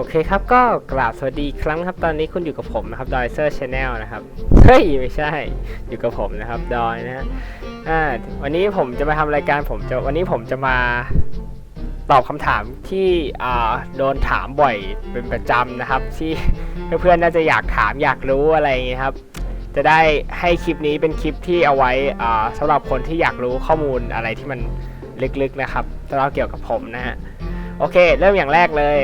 โอเคครับก็กราบสวัสดีครั้งครับตอนนี้คุณอยู่กับผมนะครับดอยเซอร์ชาแนลนะครับเฮ้ยไม่ใช่อยู่กับผมนะครับดอยนะฮะอ่าวันนี้ผมจะมาทำรายการผมจะวันนี้ผมจะมาตอบคำถามที่อ่าโดนถามบ่อยเป็นประจำนะครับ ที่เพื่อนๆน่าจะอยากถามอยากรู้อะไรอย่างเงี้ครับ จะได้ให้คลิปนี้เป็นคลิปที่เอาไว้อ่าสำหรับคนที่อยากรู้ข้อมูลอะไรที่มันลึกๆนะครับสำหรับเกี่ยวกับผมนะฮะโอเค เริ่มอย่างแรกเลย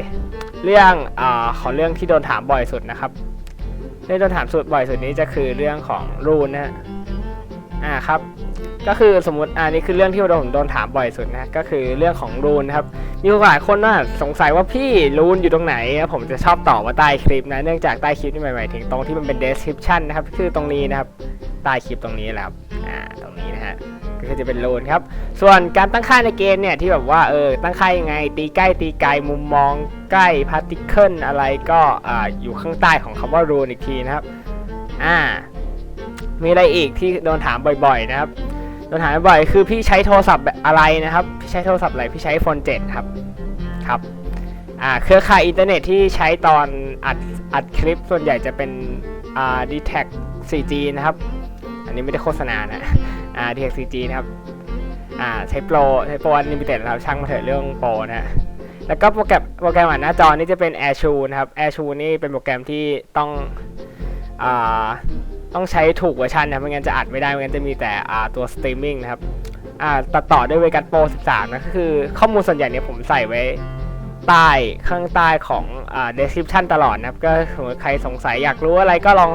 เรื่องอาขอเรื่องที่โดนถามบ่อยสุดนะครับเรื่องโดนถามสุดบ่อยสุดนี้จะคือเรื่องของรูนนะฮะอ่าครับ ก็คือสมมติอ่านี่คือเรื่องที่ผมโดนถามบ่อยสุดนะก็คือเรื่องของรูนนะครับมีหลายคนว่าสงสัยว่าพี่รูนอยู่ตรงไหน ผมจะชอบตอบว่าใต้คลิปนะเนื่องจากใต้คลิปนี่หมายถึงตรงที่มันเป็น description นะครับคือตรงนี้นะครับใต้คลิปตรงนี้แหละครับอ่าตรงนี้ ก็คือจะเป็นรูนครับ ส่วนการตั้งค่าในเกมเนี่ยที่แบบว่าเออตั้งค่ายังไง ตีใกล้ตีไกลมุมมองใกล้พาร์ติเคิลอะไรก็อ่าอยู่ข้างใต้ของคำว่ารูนอีกทีนะครับอ่ามีอะไรอีกที่โดนถามบ่อยๆนะครับโดนถามบ่อยคือพี่ใช้โทรศัพท์อะไรนะครับพี่ใช้โทรศัพท์อะไรพี่ใช้ iPhone 7ครับครับอ่าเครือข่ายอินเทอร์เน็ตที่ใช้ตอนอัดอัดคลิปส่วนใหญ่จะเป็นอ่า d t a c 4G นะครับ อันนี้ไม่ได้โฆษณานะ อ่า d t a c 4G นะครับ อ่าใช้โปรใช้โปรอันลิมิเต็ดนะครับช่างมาเถอะเรื่องโปรนะฮะแล้วก็โปรแกรมโปรแกรมอ่านหน้าจอนี่จะเป็น AirShou นะครับ AirShou นี่เป็นโปรแกรมที่ต้องอ่าต้องใช้ถูกเวอร์ชันนะไม่งั้นจะอัดไม่ได้ไม่งั้นจะมีแต่อ่าตัวสตรีมมิ่งนะครับอ่าตัดต่อด้วยเวกัสโปร13นะก็คือข้อมูลส่วนใหญ่เนี่ยผมใส่ไว้ใต้ข้างใต้ของอ่า description ตลอดนะครับ ก็สมมติใครสงสัยอยากรู้อะไรก็ลอง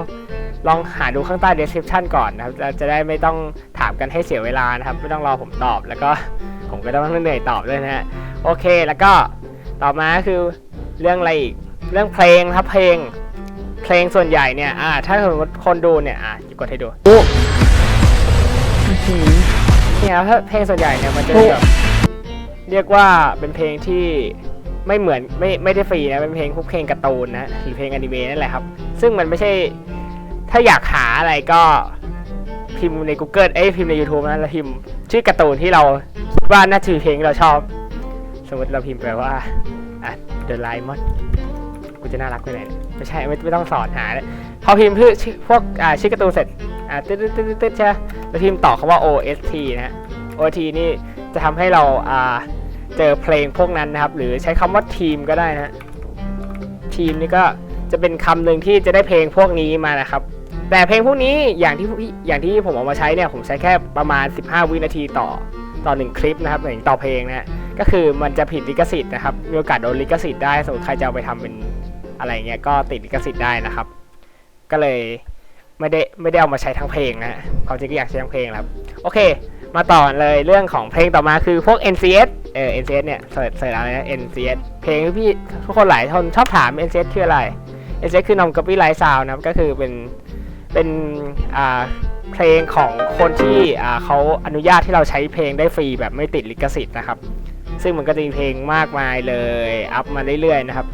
ลองหาดูข้างใต้ description ก่อนนะครับจะจะได้ไม่ต้องถามกันให้เสียเวลานะครับ ไม่ต้องรอผมตอบแล้วก็ผมก็ต้องเหนื่อยตอบด้วยนะฮะโอเคแล้วก็ต่อมาก็คือเรื่องอะไรอีกเรื่องเพลงครับเพลงเพลงส่วนใหญ่เนี่ยอ่าถ้าสมมติคนดูเนี่ยอะกดให้ดูเนี่ยครับถ้าเพลงส่วนใหญ่เนี่ยมันจะแบบเรียกว่าเป็นเพลงที่ไม่เหมือนไม่ไม่ได้ฟรีนะเป็นเพลงพวกเพลงการ์ตูนนะหรือเพลงอนิเมะนั่นแหละครับ ซึ่งมันไม่ใช่ ถ้าอยากหาอะไรก็พิมพ์ใน Google เอ้ยพิมพ์ใน YouTube นะแล้วพิมพ์ชื่อการ์ตูนที่เราคิดว่าน่าจะมีเพลงเราชอบ สมมติเราพิมพ์ไปว่าอะ The Limon กูจะน่ารักไปไหนไม่ใช่ไม่ไม่ต้องสอนหาเลยพอพิมพ์ชื่อชื่อพวกอ่าชื่อการ์ตูนเสร็จอ่าตึ๊ดตึ๊ดตึ๊ดตึ๊ดใช่แล้วพิมพ์ต่อคำว่า OST นะ OST นี่จะทำให้เราอ่าเจอเพลงพวกนั้นนะครับ หรือใช้คำว่าทีมก็ได้นะทีมนี่ก็จะเป็นคำหนึ่งที่จะได้เพลงพวกนี้มานะครับ แต่เพลงพวกนี้อย่างที่อย่างที่ผมเอามาใช้เนี่ยผมใช้แค่ประมาณ 15 วินาทีต่อต่อหนึ่งคลิปนะครับหมายถึงต่อเพลงนะก็คือมันจะผิดลิขสิทธิ์นะครับมีโอกาสโดนลิขสิทธิ์ได้สมมติใครจะเอาไปทำเป็นอะไรเงี้ยก็ติดลิขสิทธิ์ได้นะครับ ก็เลยไม่ได้ไม่ได้เอามาใช้ทั้งเพลงนะความจริงก็อยากใช้ทั้งเพลงครับโอเค มาต่อเลยเรื่องของเพลงต่อมาคือพวก NCS เออ NCS เนี่ยเสิร์ชเสิร์ชอะไรนะ NCS เพลงที่พี่ทุกคนหลายคนชอบถาม NCS คืออะไร NCS คือ non copyright sound นะครับก็คือเป็นเป็นอ่าเพลงของคนที่อ่าเขาอนุญาตที่เราใช้เพลงได้ฟรีแบบไม่ติดลิขสิทธิ์นะครับ ซึ่งมันก็จะมีเพลงมากมายเลยอัพมาเรื่อยๆนะครับ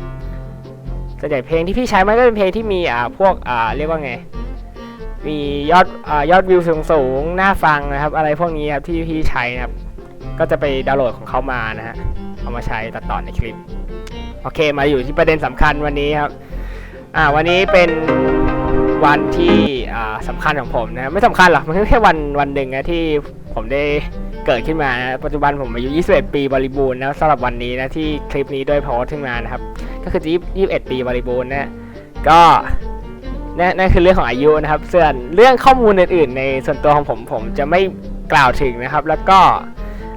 ส่วนใหญ่เพลงที่พี่ใช้มันก็เป็นเพลงที่มีอ่าพวกอ่าเรียกว่าไงมียอดอ่ายอดวิวสูงสูงๆน่าฟังนะครับ อะไรพวกนี้ครับที่พี่ใช้นะครับ ก็จะไปดาวน์โหลดของเขามานะฮะเอามาใช้ตัดต่อในคลิป โอเคมาอยู่ที่ประเด็นสำคัญวันนี้ครับ อ่าวันนี้เป็นวันที่อ่าสำคัญของผมนะไม่สำคัญหรอกมันแค่วันวันหนึ่งนะที่ผมได้เกิดขึ้นมานะปัจจุบันผมอายุ 21 ปีบริบูรณ์นะสำหรับวันนี้นะที่คลิปนี้ด้วยโพสต์ขึ้นมานะครับก็คือยี่สิบเอ็ดปีบริบูรณ์นะก็นั่นนั่นคือเรื่องของอายุนะครับส่วนเรื่องข้อมูลอื่น ๆ ในส่วนตัวของผมผมจะไม่กล่าวถึงนะครับ แล้วก็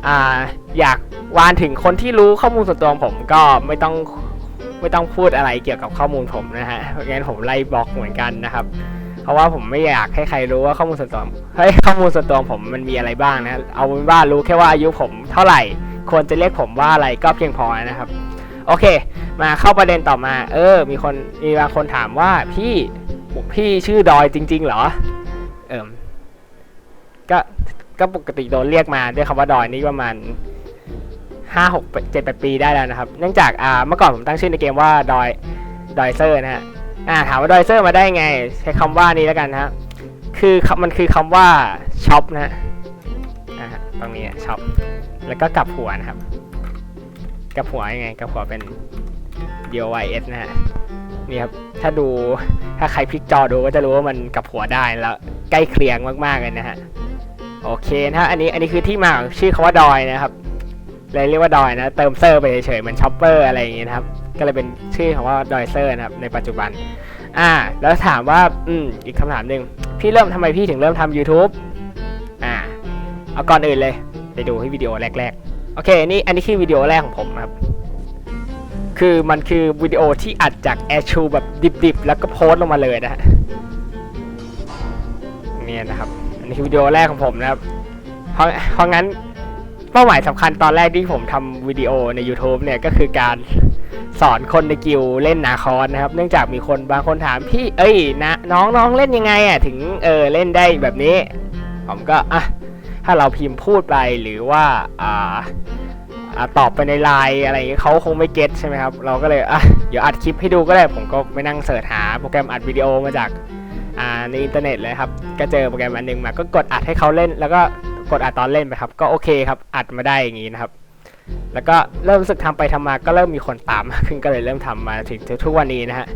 อ่าอยากวานถึงคนที่รู้ข้อมูลส่วนตัวของผมก็ไม่ต้อง ไม่ต้องพูดอะไรเกี่ยวกับข้อมูลผมนะฮะเพราะงั้นผมไล่บล็อกเหมือนกันนะครับ เพราะว่าผมไม่อยากให้ใครรู้ว่าข้อมูลส่วนตัวเฮ้ยข้อมูลส่วนตัวผมมันมีอะไรบ้างนะเอาเป็นว่ารู้แค่ว่าอายุผมเท่าไหร่ควรจะเรียกผมว่าอะไรก็เพียงพอนะครับ โอเค มาเข้าประเด็นต่อมา เออ มีคนมีบางคนถามว่าพี่พี่ชื่อดอยจริง ๆ เหรอ เอิมก็ก็ปกติโดนเรียกมาด้วยคำว่าดอยนี่ประมาณ ห้าหกเจ็ดแปดปีได้แล้วนะครับ เนื่องจากอ่าเมื่อก่อนผมตั้งชื่อในเกมว่าดอยดอยเซอร์นะฮะอ่าถามว่าดอยเซอร์มาได้ไง ใช้คำว่านี้แล้วกันนะคือคมันคือคำว่าช็อปนะฮะอ่าตรงนี้ช็อปแล้วก็กลับหัวนะครับกลับหัวยังไงกลับหัวเป็น D O Y S นะฮะนี่ครับถ้าดูถ้าใครพลิกจอดูก็จะรู้ว่ามันกลับหัวได้แล้วใกล้เคียงมากๆเลยนะฮะโอเคนะฮะอันนี้อันนี้คือที่มาของชื่อคาว่าดอยนะครับ เลยเรียกว่าดอยนะ เติมเซอร์ไปเฉยๆเหมือนช็อปเปอร์อะไรอย่างงี้นะครับ ก็เลยเป็นชื่อของว่าดอยเซอร์นะครับในปัจจุบัน อ่า แล้วถามว่าอืมอีกคำถามหนึ่งพี่เริ่มทำไมพี่ถึงเริ่มทำ YouTube อ่า เอาก่อนอื่นเลย ไปดูที่วิดีโอแรกๆ โอเค นี่อันนี้คือวิดีโอแรกของผมครับ คือมันคือวิดีโอที่อัดจากแอชูแบบดิบๆ แล้วก็โพสต์ลงมาเลยนะฮะเนี่ยนะครับ อันนี้คือวิดีโอแรกของผมนะครับ เพราะเพราะงั้น เป้าหมายสำคัญตอนแรกที่ผมทำวิดีโอใน YouTube เนี่ยก็คือการสอนคนในกิลเล่นนาคอนนะครับ เนื่องจากมีคนบางคนถามพี่เอ้ยนะน้องน้องเล่นยังไงอะถึงเออเล่นได้แบบนี้ ผมก็อะถ้าเราพิมพ์พูดไปหรือว่าอ่าตอบไปในไลน์อะไรเงี้ยเขาคงไม่เก็ตใช่ไหมครับ เราก็เลยอะเดี๋ยวอัดคลิปให้ดูก็ได้ ผมก็ไปนั่งเสิร์ชหาโปรแกรมอัดวิดีโอมาจากอ่าในอินเทอร์เน็ตเลยครับ ก็เจอโปรแกรมอันหนึงมาก็กดอัดให้เขาเล่นแล้วก็ กดอัดตอนเล่นไปครับ ก็โอเคครับอัดมาได้อย่างงี้นะครับ แล้วก็เริ่มรู้สึกทำไปทำมาก็เริ่มมีคนตามมากขึ้นก็เลยเริ่มทำมาถึงทุกวันนี้นะฮะ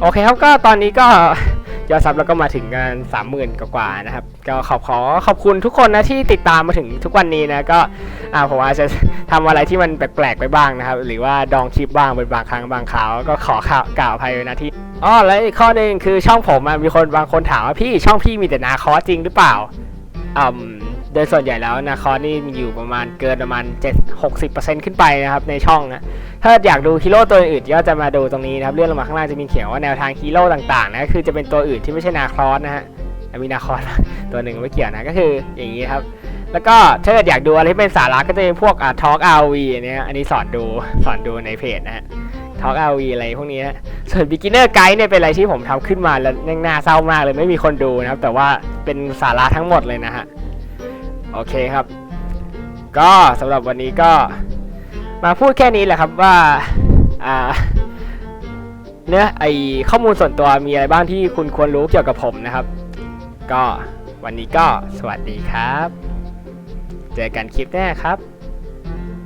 โอเคครับก็ตอนนี้ก็ ยอดซับแล้วก็มาถึงกันสามหมื่นกว่าๆนะครับ ก็ขอบขอขอบคุณทุกคนนะที่ติดตามมาถึงทุกวันนี้นะก็ผมอาจจะทำอะไรที่มันแปลกๆไปบ้างนะครับ หรือว่าดองคลิปบ้างเป็นบางครั้งบางคราวก็ขอข่าวกล่าวภัยนะที่อ๋อแล้วอีกข้อหนึ่งคือช่องผมมีคนบางคนถามว่าพี่ช่องพี่มีแต่นาคอจริงหรือเปล่าอืม โดยส่วนใหญ่แล้วนาคอสนี่อยู่ประมาณเกินประมาณ7 60%ขึ้นไปนะครับในช่องนะถ้าอยากดูฮีโร่ตัวอื่นก็จะมาดูตรงนี้นะครับเลื่อนลงมาข้างล่างจะมีเขียนว่าแนวทางฮีโร่ต่างๆนะคือจะเป็นตัวอื่นที่ไม่ใช่นาครอสนะฮะมีนาครอสตัวหนึ่งไม่เกี่ยวนะก็คืออย่างนี้ครับแล้วก็ถ้าเกิดอยากดูอะไรที่เป็นสาระก็จะเป็นพวกอ่าทอล์กอาวีเนี่ยอันนี้สอนดูสอนดูในเพจนะฮะทอล์กอาวีอะไรพวกนี้ส่วน beginner guide เนี่ยเป็นอะไรที่ผมทำขึ้นมาแล้วยังน่าเศร้ามากเลยไม่มีคนดูนะครับ แต่ว่าเป็นสาระทั้งหมดเลยนะฮะ โอเคครับ ก็สำหรับวันนี้ก็มาพูดแค่นี้แหละครับว่าอ่าเนื้อไอข้อมูลส่วนตัวมีอะไรบ้างที่คุณควรรู้เกี่ยวกับผมนะครับ ก็วันนี้ก็สวัสดีครับ เจอกันคลิปหน้าครับ